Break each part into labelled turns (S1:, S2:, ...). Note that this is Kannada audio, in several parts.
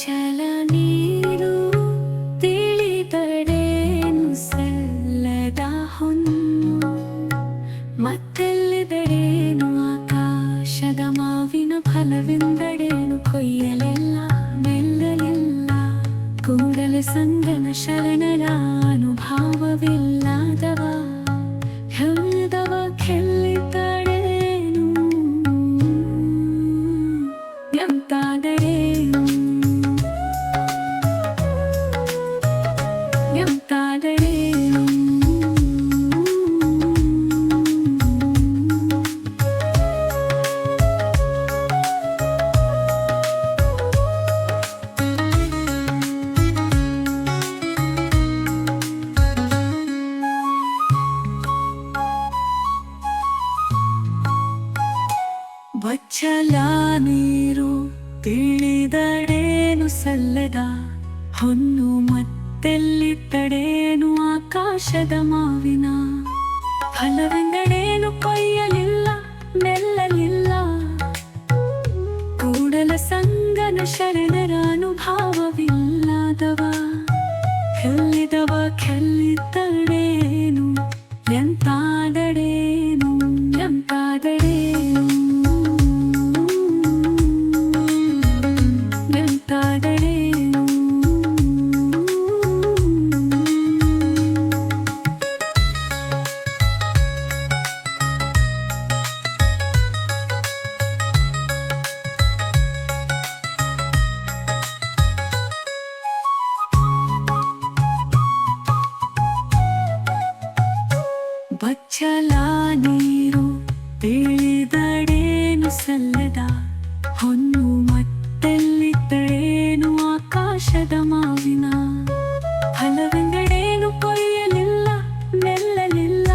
S1: ಚಲ ನೀರು ತಿಳಿದಡೇನು ಸಲ್ಲದ ಹೊನ್ನು ಮತ್ತೆಲ್ಲದಡೇನು ಆಕಾಶದ ಮಾವಿನ ಫಲವಿಂದಡೇ. ಬಚ್ಚಲ ನೀರು ತಿಳಿದಡೇನು ಸಲ್ಲದ? ಹೊನ್ನು ಮತ್ತೆಲ್ಲಿದ್ದಡೇನು ಆಕಾಶದ ಮಾವಿನ? ಫಲವೆಂದಡೇನು ಕೊಯ್ಯಲಿಲ್ಲ ನೆಲ್ಲಲಿಲ್ಲ ಕೂಡಲ ಸಂಗನ ಶರಣರ ಅನುಭಾವವಿಲ್ಲದವ? ಕೆಲ್ಲಿದವ ಕೆಲ್ಲಿದ್ದಡೇನು ಬಚ್ಚಲ ನೀರು ತಿಳಿದಡೇನು ಸಲ್ಲದ? ಹೊನ್ನು ಮತ್ತೆಲ್ಲಿದ್ದಳೇನು ಆಕಾಶದ ಮಾವಿನ? ಫಲವೆಂದಡೇನು ಕೊಯ್ಯಲಿಲ್ಲ, ನೆಲ್ಲಲಿಲ್ಲ?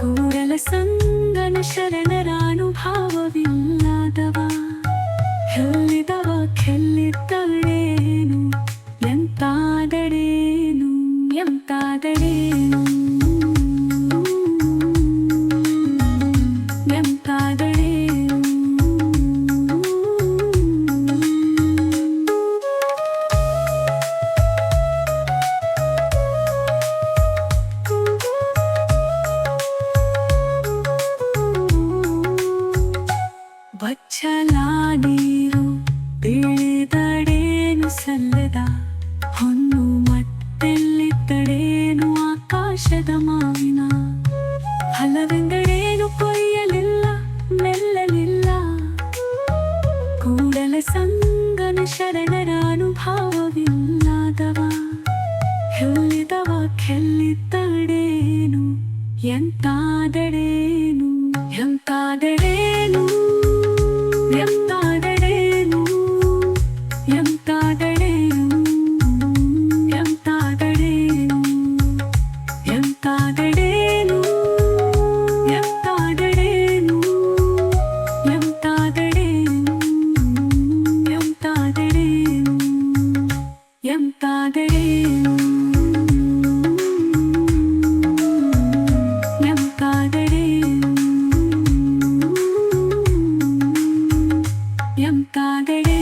S1: ಕೂಡಲ ಸಂಗನ ಶರಣರ ಅನುಭಾವವಿಲ್ಲದವ ಕೆಲ್ಲಿದವ ಕೆಲ್ಲಿದ್ದಡೇನು ಎಂತಾದಡೇನು ಎಂತಾದಡೇನು ಎಂತಾದಡೇನು ಬಚ್ಚಲ ನೀರು ತಿಳಿದಡೇನು ಸಲ್ಲದ? ಹೊನ್ನು ಮತ್ತೆಲ್ಲಿದ್ದಡೇನು ಆಕಾಶದ ಮಾವಿನ? ಫಲವೆಂದಡೇನು ಕೊಯ್ಯಲಿಲ್ಲ, ಮೆಲ್ಲಲಿಲ್ಲ? ಕೂಡಲ ಸಂಗನ ಶರಣರ ಅನುಭಾವವಿಲ್ಲದವ? ಕೆಲ್ಲಿದವ ಕೆಲ್ಲಿದ್ದಡೇನು ಎಂತಾದಡೇನು 年 எம் காதலே